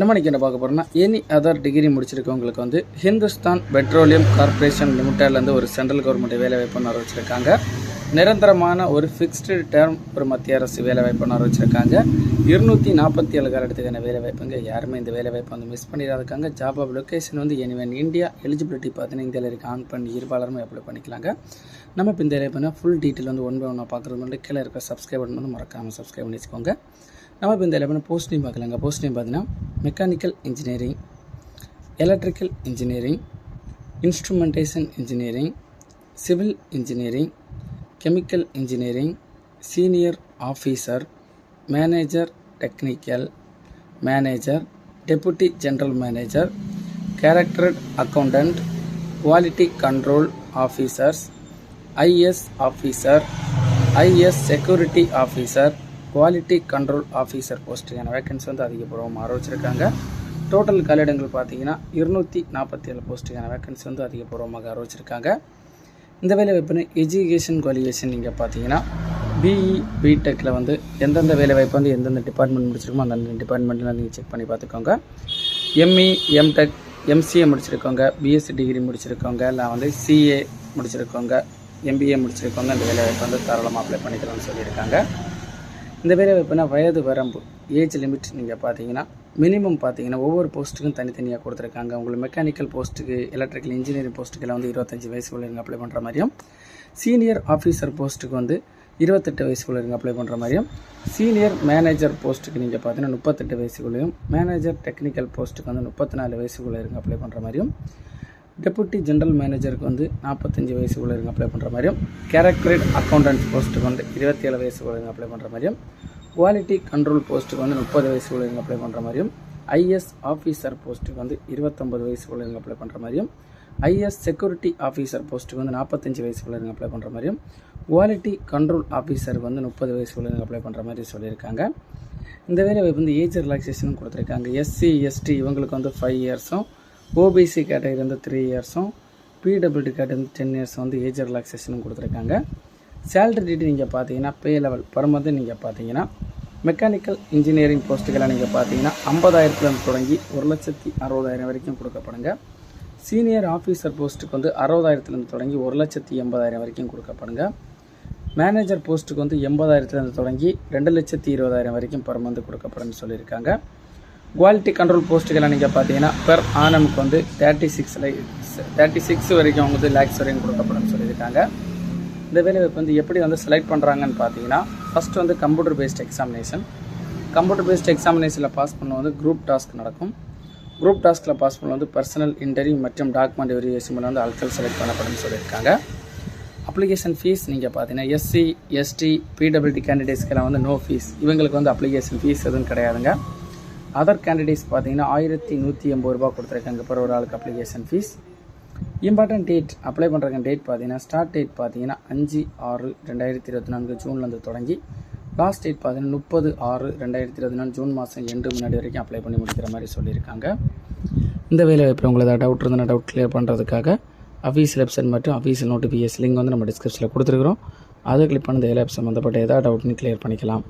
நம்ம இன்றைக்கி என்ன பார்க்க போகிறோம்னா எனி அதர் டிகிரி முடிச்சிருக்கவங்களுக்கு வந்து ஹிந்துஸ்தான் பெட்ரோலியம் கார்ப்பரேஷன் லிமிட்டட்லேருந்து ஒரு சென்ட்ரல் கவர்மெண்ட் வேலை வாய்ப்பு நிரந்தரமான ஒரு ஃபிக்ஸ்டு டேர்ம் ஒரு மத்திய அரசு வேலை வாய்ப்பு இருநூற்றி நாற்பத்தி ஏழு காலத்துக்கான வேலை வாய்ப்புங்க. யாருமே இந்த வேலைவாய்ப்பை வந்து மிஸ் பண்ணிடாதுக்காங்க. ஜாப் ஆஃப் லொக்கேஷன் வந்து எனிவன் இந்தியா எலிஜிபிலிட்டி பார்த்தீங்கன்னா இந்தியாவில் இருக்க. ஆன் பண்ணி இருபாலருமே அப்ளை பண்ணிக்கலாங்க. நம்ம இப்போ இந்த வேலை ஃபுல் டீட்டெயில் வந்து ஒன் பை ஒன்னாக பார்க்குறது வந்து கீழே இருக்க சப்ஸ்கிரைப் பண்ணி மறக்காமல் சப்ஸ்கிரைப் பண்ணி வச்சுக்கோங்க. நம்ம இப்போ இந்த லெவலில் போஸ்ட் நேம் பார்க்கலாங்க. போஸ்ட் நேம் பார்த்தீங்கன்னா mechanical engineering electrical engineering instrumentation engineering civil engineering chemical engineering senior officer manager technical manager deputy general manager chartered accountant quality control officers IS officer IS security officer quality control officer போஸ்ட்டுக்கான vacancy வந்து அதிகபூர்வமாக அறிவிச்சிருக்காங்க total காலிடங்கள் பார்த்தீங்கன்னா இருநூற்றி நாற்பத்தி ஏழு போஸ்ட்டுக்கான vacancy வந்து அதிகபூர்வமாக அறிவிச்சிருக்காங்க இந்த வேலை வாய்ப்புன்னு எஜுகேஷன் குவாலிஃபிகேஷன் நீங்கள் பார்த்தீங்கன்னா பிஇ பிடெக்கில் வந்து எந்தெந்த வேலை வாய்ப்பு வந்து எந்தெந்த டிபார்ட்மெண்ட் முடிச்சிருக்கோமோ அந்தந்த டிபார்ட்மெண்ட்டில் நீங்கள் செக் பண்ணி பார்த்துக்கோங்க. எம்இ எம்டெக் எம்சிஏ முடிச்சிருக்கோங்க. பிஎஸ்சி டிகிரி முடிச்சிருக்கோங்க. இல்லை வந்து சிஏ முடிச்சிருக்கோங்க. எம்பிஏ முடிச்சிருக்கோங்க. இந்த வேலை வாய்ப்பு வந்து தாராளமாக அப்ளை பண்ணிக்கலாம்னு சொல்லியிருக்காங்க. இந்த வேலை எப்படின்னா வயது வரம்பு ஏஜ் லிமிட் நீங்கள் பார்த்தீங்கன்னா மினிமம் பார்த்தீங்கன்னா ஒவ்வொரு போஸ்ட்டுக்கும் தனித்தனியாக கொடுத்துருக்காங்க. உங்களுக்கு மெக்கானிக்கல் போஸ்ட்டுக்கு எலக்ட்ரிக்கல் இன்ஜினியரிங் போஸ்ட்டுக்கெல்லாம் வந்து இருபத்தஞ்சி வயசுக்குள்ள இருங்க அப்ளை பண்ணுற மாதிரியும் சீனியர் ஆஃபீஸர் போஸ்ட்டுக்கு வந்து இருபத்தெட்டு வயசுக்குள்ள இருங்க அப்ளை பண்ணுற மாதிரியும் சீனியர் மேனேஜர் போஸ்ட்டுக்கு நீங்கள் பார்த்தீங்கன்னா முப்பத்தெட்டு வயசுக்குள்ளேயும் மேனேஜர் டெக்னிக்கல் போஸ்ட்டுக்கு வந்து முப்பத்தி நாலு வயசுக்குள்ளே இருங்க அப்ளை பண்ணுற மாதிரியும் டெபுட்டி ஜென்ரல் மேனேஜருக்கு வந்து நாற்பத்தஞ்சு வயசுக்குள்ள உள்ளவங்க அப்ளை பண்ணுற மாதிரியும் கேரக்டரேட் அக்கௌண்டன்ட் போஸ்ட்டுக்கு வந்து இருபத்தி ஏழு வயசு உள்ளவங்க அப்ளை பண்ணுற மாதிரியும் குவாலிட்டி கண்ட்ரோல் போஸ்ட்டுக்கு வந்து முப்பது வயசுக்குள்ள உள்ளவங்க அப்ளை பண்ணுற மாதிரியும் ஐஎஸ் ஆஃபீஸர் போஸ்ட்டுக்கு வந்து இருபத்தொம்பது வயசுக்குள்ள உள்ளவங்க அப்ளை பண்ணுற மாதிரியும் ஐஎஸ் செக்யூரிட்டி ஆஃபீஸர் போஸ்ட்டுக்கு வந்து நாற்பத்தஞ்சு வயசுக்குள்ள உள்ளவங்க அப்ளை பண்ணுற மாதிரியும் குவாலிட்டி கண்ட்ரோல் ஆஃபீஸருக்கு வந்து முப்பது வயசு உள்ளவங்க அப்ளை பண்ணுற மாதிரி சொல்லியிருக்காங்க. இந்த வேலை வந்து ஏஜ் ரிலாக்ஸேஷனும் கொடுத்துருக்காங்க. எஸ்சி எஸ்டி இவங்களுக்கு வந்து ஃபைவ் இயர்ஸும் ஓபிசி கேட்டகரி வந்து த்ரீ இயர்ஸும் பிடபிள்யூடி கேட்டகரி வந்து டென் இயர்ஸ் வந்து ஏஜ் ரிலாக்ஸேஷனும் கொடுத்துருக்காங்க. சேலரி டீட்டு நீங்கள் பார்த்தீங்கன்னா பே லெவல் பருமந்து நீங்கள் பார்த்தீங்கன்னா மெக்கானிக்கல் இன்ஜினியரிங் போஸ்ட்டுக்கெல்லாம் நீங்கள் பார்த்தீங்கன்னா ஐம்பதாயிரத்துலேருந்து தொடங்கி ஒரு லட்சத்தி அறுபதாயிரம் வரைக்கும் கொடுக்கப்படுங்க. சீனியர் ஆஃபீஸர் போஸ்ட்டுக்கு வந்து அறுபதாயிரத்துலேருந்து தொடங்கி ஒரு லட்சத்தி எண்பதாயிரம் வரைக்கும் கொடுக்கப்படுங்க. மேனேஜர் போஸ்ட்டுக்கு வந்து எண்பதாயிரத்துலேருந்து தொடங்கி ரெண்டு லட்சத்தி இருபதாயிரம் வரைக்கும் பர் மந்த் கொடுக்கப்படும்னு சொல்லியிருக்காங்க. குவாலிட்டி கண்ட்ரோல் போஸ்ட்டுக்கெல்லாம் நீங்கள் பார்த்தீங்கன்னா பெர் ஆனமுக்கு வந்து தேர்ட்டி சிக்ஸில் தேர்ட்டி சிக்ஸ் வரைக்கும் வந்து லேக்ஸ் வரைக்கும் கொடுக்கப்படும் சொல்லியிருக்காங்க. இந்த வேலைவாய்ப்பு வந்து எப்படி வந்து செலக்ட் பண்ணுறாங்கன்னு பார்த்தீங்கன்னா ஃபஸ்ட் வந்து computer based examination computer based எக்ஸாமினேஷனில் pass பண்ண வந்து குரூப் டாஸ்க் நடக்கும். குரூப் டாஸ்கில் பாஸ் பண்ண வந்து பர்சனல் இன்டர்வியூ மற்றும் டாக்குமெண்ட் வெரிஃபிகேஷன் வந்து ஆட்கள் செலக்ட் பண்ணப்படும் சொல்லியிருக்காங்க. அப்ளிகேஷன் ஃபீஸ் நீங்கள் பார்த்தீங்கன்னா எஸ்சி எஸ்டி பிடபிள்யூடி கேண்டிடேட்ஸ்க்கெல்லாம் வந்து நோ ஃபீஸ் இவங்களுக்கு வந்து அப்ளிகேஷன் ஃபீஸ் எதுவும் கிடையாதுங்க. அதர் கேண்டிடேட்ஸ் பார்த்தீங்கன்னா ஆயிரத்தி நூற்றி எண்பது ரூபா கொடுத்துருக்காங்க. per ஒரு ஆளுக்கு application fee important date apply பண்ணுறக்கான date பார்த்தீங்கன்னா ஸ்டார்ட் டேட் பார்த்தீங்கன்னா அஞ்சு ஆறு ரெண்டாயிரத்தி இருபத்தி நான்கு ஜூன்லேருந்து தொடங்கி லாஸ்ட் டேட் பார்த்தீங்கன்னா முப்பது ஆறு ரெண்டாயிரத்தி இருபத்தி நாலு ஜூன் மாதம் எண்டு முன்னாடி வரைக்கும் அப்ளை பண்ணி முடிக்கிற மாதிரி சொல்லியிருக்காங்க. இந்த வேலை வாய்ப்பில் உங்களுக்கு ஏதாவது டவுட் இருந்தால் டவுட் கிளியர் பண்ணுறதுக்காக அஃபீஷியல் வெப்சைட் மற்றும் அஃபீஷியல் நோட்டிஃபிகேஷன் லிங்க் வந்து நம்ம டிஸ்கிரிப்ஷனில் கொடுத்துருக்குறோம். அதை கிளிக் பண்ணி இந்த வேலை சம்மந்தப்பட்ட ஏதாவது டவுட்னு கிளியர் பண்ணிக்கலாம்.